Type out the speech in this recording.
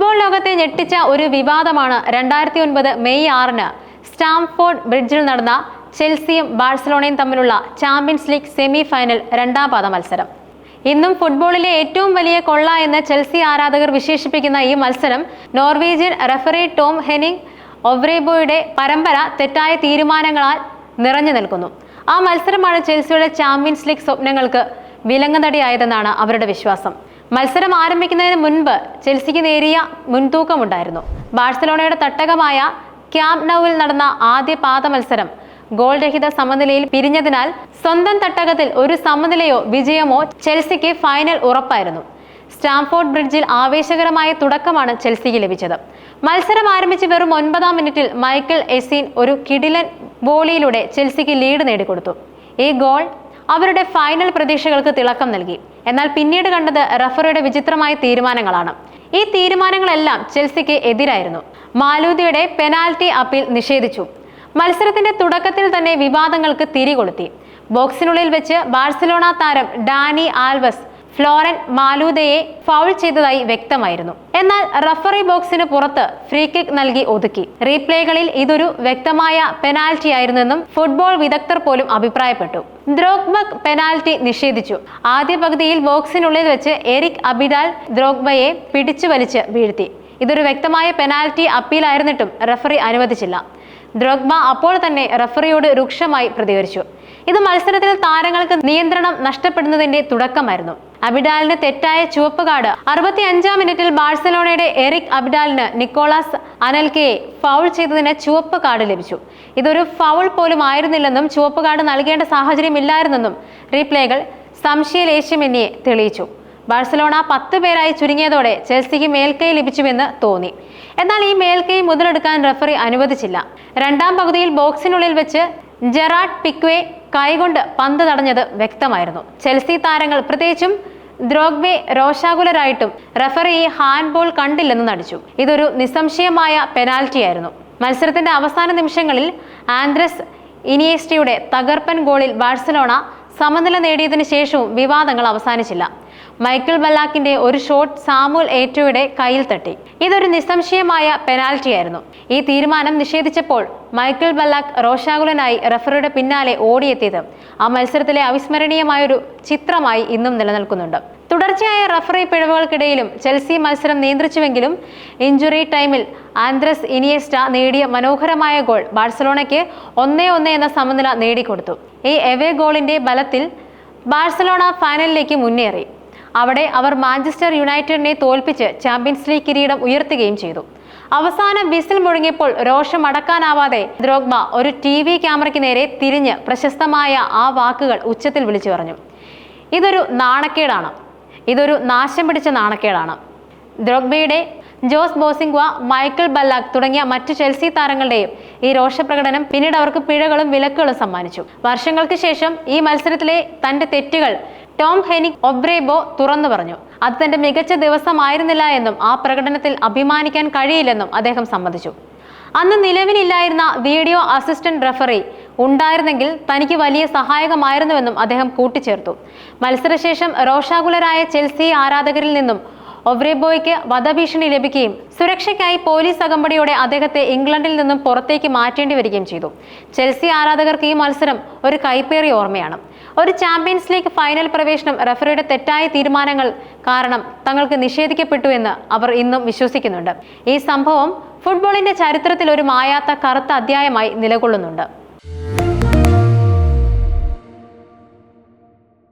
Football ലോകത്തെ ഞെട്ടിച്ച ഒരു വിവാദമാണ് രണ്ടായിരത്തി ഒൻപത് മെയ് ആറിന് സ്റ്റാംഫോർഡ് ബ്രിഡ്ജിൽ നടന്ന ചെൽസിയും ബാഴ്സലോണയും തമ്മിലുള്ള ചാമ്പ്യൻസ് ലീഗ് സെമി ഫൈനൽ രണ്ടാം പാദ മത്സരം. ഇന്നും ഫുട്ബോളിലെ ഏറ്റവും വലിയ കൊള്ള എന്ന് ചെൽസി ആരാധകർ വിശേഷിപ്പിക്കുന്ന ഈ മത്സരം നോർവീജിയൻ റെഫറി ടോം ഹെനിങ് ഒവ്രേബോയുടെ പരമ്പര തെറ്റായ തീരുമാനങ്ങളാൽ നിറഞ്ഞു നിൽക്കുന്നു. ആ മത്സരമാണ് ചെൽസിയുടെ ചാമ്പ്യൻസ് ലീഗ് സ്വപ്നങ്ങൾക്ക് വിലങ്ങുതടിയായതെന്നാണ് അവരുടെ വിശ്വാസം. മത്സരം ആരംഭിക്കുന്നതിന് മുൻപ് ചെൽസിക്ക് നേരിയ മുൻതൂക്കമുണ്ടായിരുന്നു. ബാഴ്സലോണയുടെ തട്ടകമായ ക്യാമ്പ് നൌവിൽ നടന്ന ആദ്യ പാദ മത്സരം ഗോൾ രഹിത സമനിലയിൽ പിരിഞ്ഞതിനാൽ സ്വന്തം തട്ടകത്തിൽ ഒരു സമനിലയോ വിജയമോ ചെൽസിക്ക് ഫൈനൽ ഉറപ്പായിരുന്നു. സ്റ്റാംഫോർഡ് ബ്രിഡ്ജിൽ ആവേശകരമായ തുടക്കമാണ് ചെൽസിക്ക് ലഭിച്ചത്. മത്സരം ആരംഭിച്ച് വെറും ഒൻപതാം മിനിറ്റിൽ മൈക്കിൾ എസീൻ ഒരു കിടിലൻ ബോളിയിലൂടെ ചെൽസിക്ക് ലീഡ് നേടിക്കൊടുത്തു. ഈ ഗോൾ അവരുടെ ഫൈനൽ പ്രതീക്ഷകൾക്ക് തിളക്കം നൽകി. എന്നാൽ പിന്നീട് കണ്ടത് റഫറിയുടെ വിചിത്രമായ തീരുമാനങ്ങളാണ്. ഈ തീരുമാനങ്ങളെല്ലാം ചെൽസിക്ക് എതിരായിരുന്നു. മാലൂദിയുടെ പെനാൽറ്റി അപ്പീൽ നിഷേധിച്ചു. മത്സരത്തിന്റെ തുടക്കത്തിൽ തന്നെ വിവാദങ്ങൾക്ക് തിരികൊളുത്തി. ബോക്സിനുള്ളിൽ വെച്ച് ബാഴ്സലോണ താരം ഡാനി ആൽവസ് ഫ്ലോറൻ മാലൂദയെ ഫൗൾ ചെയ്തതായി വ്യക്തമായിരുന്നു. എന്നാൽ റഫറി ബോക്സിന് പുറത്ത് ഫ്രീ കിക്ക് നൽകി ഒതുക്കി. റീപ്ലേകളിൽ ഇതൊരു വ്യക്തമായ പെനാൽറ്റി ആയിരുന്നെന്നും ഫുട്ബോൾ വിദഗ്ധർ പോലും അഭിപ്രായപ്പെട്ടു. ദ്രോഗ്ബക് പെനാൽറ്റി നിഷേധിച്ചു. ആദ്യ പകുതിയിൽ ബോക്സിനുള്ളിൽ വെച്ച് എറിക് അബിഡാൽ ദ്രോഗ്ബയെ പിടിച്ചു വലിച്ച് വീഴ്ത്തി. ഇതൊരു വ്യക്തമായ പെനാൽറ്റി അപ്പീൽ ആയിരുന്നിട്ടും റഫറി അനുവദിച്ചില്ല. ദ്രോഗ്ബ അപ്പോൾ തന്നെ റഫറിയോട് രൂക്ഷമായി പ്രതികരിച്ചു. ഇത് മത്സരത്തിൽ താരങ്ങൾക്ക് നിയന്ത്രണം നഷ്ടപ്പെടുന്നതിന്റെ തുടക്കമായിരുന്നു. അബിഡാലിന് തെറ്റായ ചുവപ്പ് കാർഡ്. അറുപത്തി അഞ്ചാം മിനിറ്റിൽ ബാഴ്സലോണയുടെ എറിക് അബിഡാലിന് നിക്കോളാസ് അനൽക്കയെ ഫൗൾ ചെയ്തതിന് ചുവപ്പ് കാർഡ് ലഭിച്ചു. ഇതൊരു ഫൗൾ പോലും ആയിരുന്നില്ലെന്നും ചുവപ്പ് കാർഡ് നൽകേണ്ട സാഹചര്യമില്ലായിരുന്നെന്നും റീപ്ലേകൾ സംശയലേശ്യമെന്നിയെ തെളിയിച്ചു. ബാഴ്സലോണ പത്ത് പേരായി ചുരുങ്ങിയതോടെ ചെൽസിക്ക് മേൽക്കൈ ലഭിച്ചുവെന്ന് തോന്നി. എന്നാൽ ഈ മേൽക്കൈ മുതലെടുക്കാൻ റഫറി അനുവദിച്ചില്ല. രണ്ടാം പകുതിയിൽ ബോക്സിനുള്ളിൽ വെച്ച് ജെറാഡ് പിക്വേ കൈകൊണ്ട് പന്ത് തടഞ്ഞത് വ്യക്തമായിരുന്നു. ചെൽസി താരങ്ങൾ പ്രത്യേകിച്ചും ദ്രോഗ്ബെ രോഷാകുലരായിട്ടും റഫറി ഹാൻഡ്ബോൾ ഹാൻഡ് ബോൾ കണ്ടില്ലെന്ന് നടിച്ചു. ഇതൊരു നിസ്സംശയമായ പെനാൽറ്റിയായിരുന്നു. മത്സരത്തിന്റെ അവസാന നിമിഷങ്ങളിൽ ആന്ദ്രസ് ഇനിയേസ്റ്റയുടെ തകർപ്പൻ ഗോളിൽ ബാഴ്സലോണ സമനില നേടിയതിനു ശേഷവും വിവാദങ്ങൾ അവസാനിച്ചില്ല. മൈക്കിൾ ബല്ലാക്കിന്റെ ഒരു ഷോട്ട് സാമുൽ ഏറ്റോയുടെ കയ്യിൽ തട്ടി. ഇതൊരു നിസ്സംശയമായ പെനാൽറ്റിയായിരുന്നു. ഈ തീരുമാനം നിഷേധിച്ചപ്പോൾ മൈക്കിൾ ബല്ലാക്ക് റോഷാകുലനായി റഫറിയുടെ പിന്നാലെ ഓടിയെത്തിയത്. ആ മത്സരത്തിലെ അവിസ്മരണീയമായൊരു ചിത്രമായി ഇന്നും നിലനിൽക്കുന്നുണ്ട്. തുടർച്ചയായ റഫറി പിഴവുകൾക്കിടയിലും ചെൽസി മത്സരം നിയന്ത്രിച്ചുവെങ്കിലും ഇഞ്ചുറി ടൈമിൽ ആന്ദ്രസ് ഇനിയസ്റ്റ നേടിയ മനോഹരമായ ഗോൾ ബാഴ്സലോണയ്ക്ക് ഒന്നേ ഒന്ന് എന്ന സമനില നേടിക്കൊടുത്തു. ഈ എവേ ഗോളിന്റെ ബലത്തിൽ ബാഴ്സലോണ ഫൈനലിലേക്ക് മുന്നേറി. അവിടെ അവർ മാഞ്ചസ്റ്റർ യുണൈറ്റഡിനെ തോൽപ്പിച്ച് ചാമ്പ്യൻസ് ലീഗ് കിരീടം ഉയർത്തുകയും ചെയ്തു. അവസാനം വിസിൽ മുഴങ്ങിയപ്പോൾ രോഷം അടക്കാനാവാതെ ദ്രോഗ്മ ഒരു ടി വി ക്യാമറയ്ക്ക് നേരെ തിരിഞ്ഞ് പ്രശസ്തമായ ആ വാക്കുകൾ ഉച്ചത്തിൽ വിളിച്ചു പറഞ്ഞു. ഇതൊരു നാണക്കേടാണ്. ഇതൊരു നാശം പിടിച്ച നാണക്കേടാണ്. ദ്രോഗ്ബയുടെ ജോസ് ബോസിംഗ്വ മൈക്കിൾ ബല്ലാഖ് തുടങ്ങിയ മറ്റ് ചെൽസി താരങ്ങളുടെയും ഈ രോഷപ്രകടനം പിന്നീട് അവർക്ക് പിഴകളും വിലക്കുകളും സമ്മാനിച്ചു. വർഷങ്ങൾക്ക് ശേഷം ഈ മത്സരത്തിലെ തന്റെ തെറ്റുകൾ ടോം ഹെനിക് ഒബ്രേബോ തുറന്നു പറഞ്ഞു. അത് തന്റെ മികച്ച ദിവസമായിരുന്നില്ല എന്നും ആ പ്രകടനത്തിൽ അഭിമാനിക്കാൻ കഴിയില്ലെന്നും അദ്ദേഹം സമ്മതിച്ചു. അന്ന് നിലവിലില്ലായിരുന്ന വീഡിയോ അസിസ്റ്റന്റ് റഫറി ഉണ്ടായിരുന്നെങ്കിൽ തനിക്ക് വലിയ സഹായകമായിരുന്നുവെന്നും അദ്ദേഹം കൂട്ടിച്ചേർത്തു. മത്സരശേഷം രോഷാകുലരായ ചെൽസി ആരാധകരിൽ നിന്നും ഒവ്രേബോയ്ക്ക് വധഭീഷണി ലഭിക്കുകയും സുരക്ഷയ്ക്കായി പോലീസ് അകമ്പടിയോടെ അദ്ദേഹത്തെ ഇംഗ്ലണ്ടിൽ നിന്നും പുറത്തേക്ക് മാറ്റേണ്ടി വരികയും ചെയ്തു. ചെൽസി ആരാധകർക്ക് ഈ മത്സരം ഒരു കൈപ്പേറിയ ഓർമ്മയാണ്. ഒരു ചാമ്പ്യൻസ് ലീഗ് ഫൈനൽ പ്രവേശനം റഫറിയുടെ തെറ്റായ തീരുമാനങ്ങൾ കാരണം തങ്ങൾക്ക് നിഷേധിക്കപ്പെട്ടു എന്ന് അവർ ഇന്നും വിശ്വസിക്കുന്നുണ്ട്. ഈ സംഭവം ഫുട്ബോളിന്റെ ചരിത്രത്തിൽ ഒരു മായാത്ത കറുത്ത അധ്യായമായി നിലകൊള്ളുന്നുണ്ട്.